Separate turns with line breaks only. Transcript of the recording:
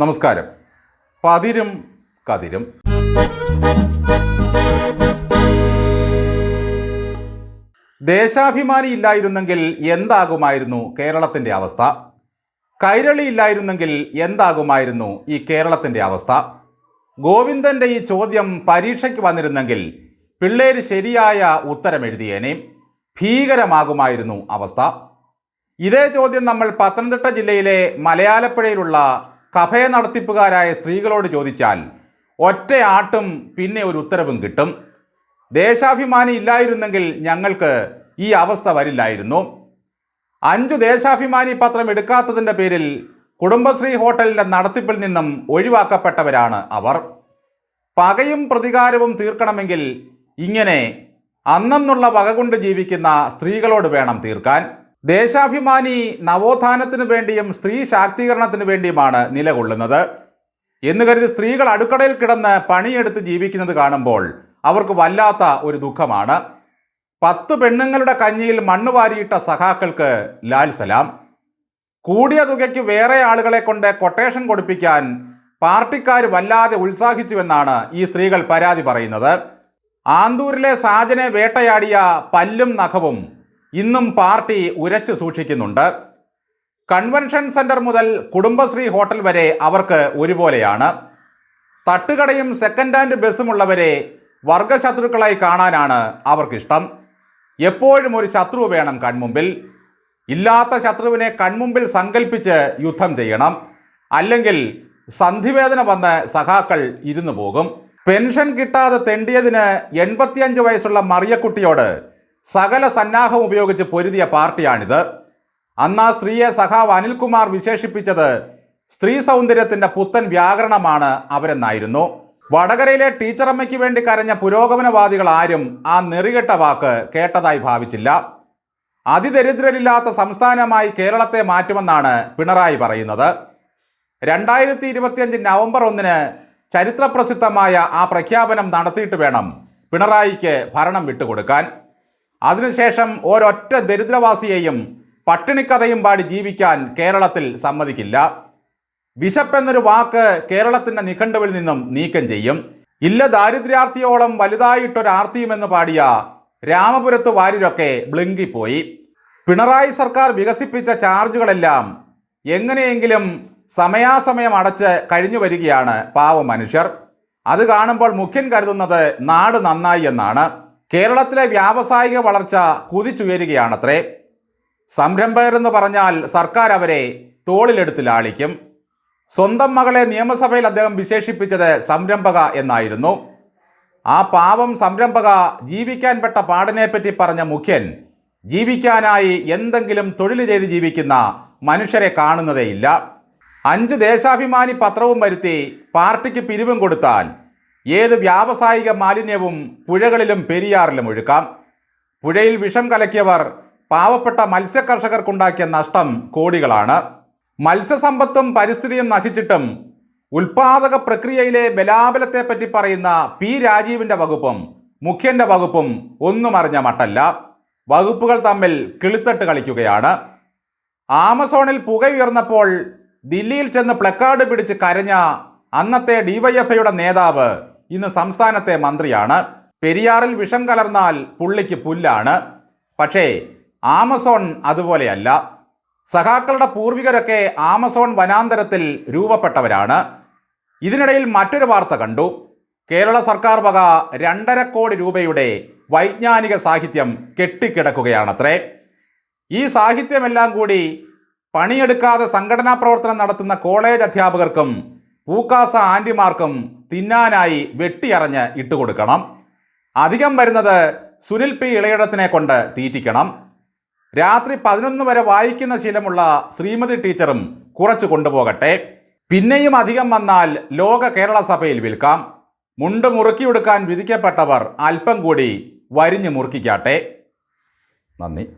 നമസ്കാരം. പതിരും കതിരും. ദേശാഭിമാനി ഇല്ലായിരുന്നെങ്കിൽ എന്താകുമായിരുന്നു കേരളത്തിന്റെ അവസ്ഥ? കൈരളി ഇല്ലായിരുന്നെങ്കിൽ എന്താകുമായിരുന്നു ഈ കേരളത്തിന്റെ അവസ്ഥ? ഗോവിന്ദന്റെ ഈ ചോദ്യം പരീക്ഷയ്ക്ക് വന്നിരുന്നെങ്കിൽ പിള്ളേര് ശരിയായ ഉത്തരം എഴുതിയേനെ ഭീകരമാകുമായിരുന്നു അവസ്ഥ. ഇതേ ചോദ്യം നമ്മൾ പത്തനംതിട്ട ജില്ലയിലെ മലയാലപ്പുഴയിലുള്ള കഫേ നടത്തിപ്പുകാരായ സ്ത്രീകളോട് ചോദിച്ചാൽ ഒറ്റ ആട്ടും പിന്നെ ഒരു ഉത്തരവും കിട്ടും. ദേശാഭിമാനി ഇല്ലായിരുന്നെങ്കിൽ ഞങ്ങൾക്ക് ഈ അവസ്ഥ വരില്ലായിരുന്നു. അഞ്ചു ദേശാഭിമാനി പത്രം എടുക്കാത്തതിന്റെ പേരിൽ കുടുംബശ്രീ ഹോട്ടലിന്റെ നടത്തിപ്പിൽ നിന്നും ഒഴിവാക്കപ്പെട്ടവരാണ് അവർ. പകയും പ്രതികാരവും തീർക്കണമെങ്കിൽ ഇങ്ങനെ അന്നെന്നുള്ള വക കൊണ്ട് ജീവിക്കുന്ന സ്ത്രീകളോട് വേണം തീർക്കാൻ. ദേശാഭിമാനി നവോത്ഥാനത്തിനു വേണ്ടിയും സ്ത്രീ ശാക്തീകരണത്തിനു വേണ്ടിയുമാണ് നിലകൊള്ളുന്നത്. എന്ന് കരുതി സ്ത്രീകൾ അടുക്കളയിൽ കിടന്ന് പണിയെടുത്ത് ജീവിക്കുന്നത് കാണുമ്പോൾ അവർക്ക് വല്ലാത്ത ഒരു ദുഃഖമാണ്. പത്ത് പെണ്ണുങ്ങളുടെ കഞ്ഞിയിൽ മണ്ണ് വാരിയിട്ട സഖാക്കൾക്ക് ലാൽ സലാം. കൂടിയ തുകയ്ക്ക് വേറെ ആളുകളെ കൊണ്ട് കൊട്ടേഷൻ കൊടുപ്പിക്കാൻ പാർട്ടിക്കാർ വല്ലാതെ ഉത്സാഹിച്ചുവെന്നാണ് ഈ സ്ത്രീകൾ പരാതി പറയുന്നത്. ആന്തൂരിലെ സാജനെ വേട്ടയാടിയ പല്ലും നഖവും ഇന്നും പാർട്ടി ഉരച്ചു സൂക്ഷിക്കുന്നുണ്ട്. കൺവെൻഷൻ സെന്റർ മുതൽ കുടുംബശ്രീ ഹോട്ടൽ വരെ അവർക്ക് ഒരുപോലെയാണ്. തട്ടുകടയും സെക്കൻഡ് ഹാൻഡ് ബസ്സുമുള്ളവരെ വർഗശത്രുക്കളായി കാണാനാണ് അവർക്കിഷ്ടം. എപ്പോഴും ഒരു ശത്രു വേണം കൺമുമ്പിൽ. ഇല്ലാത്ത ശത്രുവിനെ കൺമുമ്പിൽ സങ്കല്പിച്ച് യുദ്ധം ചെയ്യണം. അല്ലെങ്കിൽ സന്ധിവേദന വന്ന് സഖാക്കൾ ഇരുന്നു പോകും. പെൻഷൻ കിട്ടാതെ തെണ്ടിയതിന് എൺപത്തിയഞ്ച് വയസ്സുള്ള മറിയക്കുട്ടിയോട് സകല സന്നാഹം ഉപയോഗിച്ച് പൊരുതിയ പാർട്ടിയാണിത്. അന്ന് ആ സ്ത്രീയെ സഖാവ് അനിൽകുമാർ വിശേഷിപ്പിച്ചത് സ്ത്രീ സൗന്ദര്യത്തിന്റെ പുത്തൻ വ്യാകരണമാണ് അവരെന്നായിരുന്നു. വടകരയിലെ ടീച്ചറമ്മയ്ക്ക് വേണ്ടി കരഞ്ഞ പുരോഗമനവാദികൾ ആരും ആ നെറികെട്ട വാക്ക് കേട്ടതായി ഭാവിച്ചില്ല. അതിദരിദ്രരില്ലാത്ത സംസ്ഥാനമായി കേരളത്തെ മാറ്റുമെന്നാണ് പിണറായി പറയുന്നത്. രണ്ടായിരത്തി ഇരുപത്തിയഞ്ച് നവംബർ ഒന്നിന് ചരിത്രപ്രസിദ്ധമായ ആ പ്രഖ്യാപനം നടത്തിയിട്ട് വേണം പിണറായിക്ക് ഭരണം വിട്ടുകൊടുക്കാൻ. അതിനുശേഷം ഒരൊറ്റ ദരിദ്രവാസിയെയും പട്ടിണിക്കഥയും പാടി ജീവിക്കാൻ കേരളത്തിൽ സമ്മതിക്കില്ല. വിശപ്പെന്നൊരു വാക്ക് കേരളത്തിന്റെ നിഘണ്ടുവിൽ നിന്നും നീക്കം ചെയ്യും. ഇല്ല ദാരിദ്ര്യാർത്ഥിയോളം വലുതായിട്ടൊരാർത്തിയുമെന്ന് പാടിയ രാമപുരത്ത് വാര്യരൊക്കെ ബ്ലിങ്കിപ്പോയി. പിണറായി സർക്കാർ വികസിപ്പിച്ച ചാർജുകളെല്ലാം എങ്ങനെയെങ്കിലും സമയാസമയം അടച്ച് കഴിഞ്ഞു വരികയാണ് പാവ മനുഷ്യർ. അത് കാണുമ്പോൾ മുഖ്യൻ കരുതുന്നത് നാട് നന്നായി എന്നാണ്. കേരളത്തിലെ വ്യാവസായിക വളർച്ച കുതിച്ചുയരുകയാണത്രേ. സംരംഭകരെന്ന് പറഞ്ഞാൽ സർക്കാർ അവരെ തോളിലെടുത്ത് ലാളിക്കും. സ്വന്തം മകളെ നിയമസഭയിൽ അദ്ദേഹം വിശേഷിപ്പിച്ചത് സംരംഭക എന്നായിരുന്നു. ആ പാവം സംരംഭക ജീവിക്കാൻ പെട്ട പാടിനെപ്പറ്റി പറഞ്ഞ മുഖ്യൻ ജീവിക്കാനായി എന്തെങ്കിലും തൊഴിൽ ചെയ്ത് ജീവിക്കുന്ന മനുഷ്യരെ കാണുന്നതേയില്ല. അഞ്ച് ദേശാഭിമാനി പത്രവും വരുത്തി പാർട്ടിക്ക് പിരിവും കൊടുത്താൽ ഏത് വ്യാവസായിക മാലിന്യവും പുഴകളിലും പെരിയാറിലും ഒഴുക്കാം. പുഴയിൽ വിഷം കലക്കിയവർ പാവപ്പെട്ട മത്സ്യകർഷകർക്കുണ്ടാക്കിയ നഷ്ടം കോടികളാണ്. മത്സ്യസമ്പത്തും പരിസ്ഥിതിയും നശിച്ചിട്ടും ഉൽപാദക പ്രക്രിയയിലെ ബലാബലത്തെപ്പറ്റി പറയുന്ന പി രാജീവിന്റെ വകുപ്പും മുഖ്യന്റെ വകുപ്പും ഒന്നും അറിഞ്ഞ മട്ടല്ല. വകുപ്പുകൾ തമ്മിൽ കിളിത്തട്ട് കളിക്കുകയാണ്. ആമസോണിൽ പുക ഉയർന്നപ്പോൾ ദില്ലിയിൽ ചെന്ന് പ്ലക്കാർഡ് പിടിച്ച് കരഞ്ഞ അന്നത്തെ ഡിവൈഎഫ്ഐയുടെ നേതാവ് ഇന്ന് സംസ്ഥാനത്തെ മന്ത്രിയാണ്. പെരിയാറിൽ വിഷം കലർന്നാൽ പുള്ളിക്ക് പുല്ലാണ്. പക്ഷേ ആമസോൺ അതുപോലെയല്ല. സഖാക്കളുടെ പൂർവികരൊക്കെ ആമസോൺ വനാന്തരത്തിൽ രൂപപ്പെട്ടവരാണ്. ഇതിനിടയിൽ മറ്റൊരു വാർത്ത കണ്ടു. കേരള സർക്കാർ വക രണ്ടര കോടി രൂപയുടെ വൈജ്ഞാനിക സാഹിത്യം കെട്ടിക്കിടക്കുകയാണത്രേ. ഈ സാഹിത്യമെല്ലാം കൂടി പണിയെടുക്കാതെ സംഘടനാ പ്രവർത്തനം നടത്തുന്ന കോളേജ് അധ്യാപകർക്കും പൂക്കാസ ആന്റിമാർക്കും തിന്നാനായി വെട്ടിയറഞ്ഞ് ഇട്ടുകൊടുക്കണം. അധികം വരുന്നത് സുനിൽ പി ഇളയിടത്തിനെ കൊണ്ട് തീറ്റിക്കണം. രാത്രി പതിനൊന്ന് വരെ വായിക്കുന്ന ശീലമുള്ള ശ്രീമതി ടീച്ചറും കുറച്ച് കൊണ്ടുപോകട്ടെ. പിന്നെയും അധികം വന്നാൽ ലോക കേരള സഭയിൽ വിൽക്കാം. മുണ്ട് മുറുക്കിയെടുക്കാൻ വിധിക്കപ്പെട്ടവർ അല്പം കൂടി വരിഞ്ഞു മുറുക്കിക്കാട്ടെ. നന്ദി.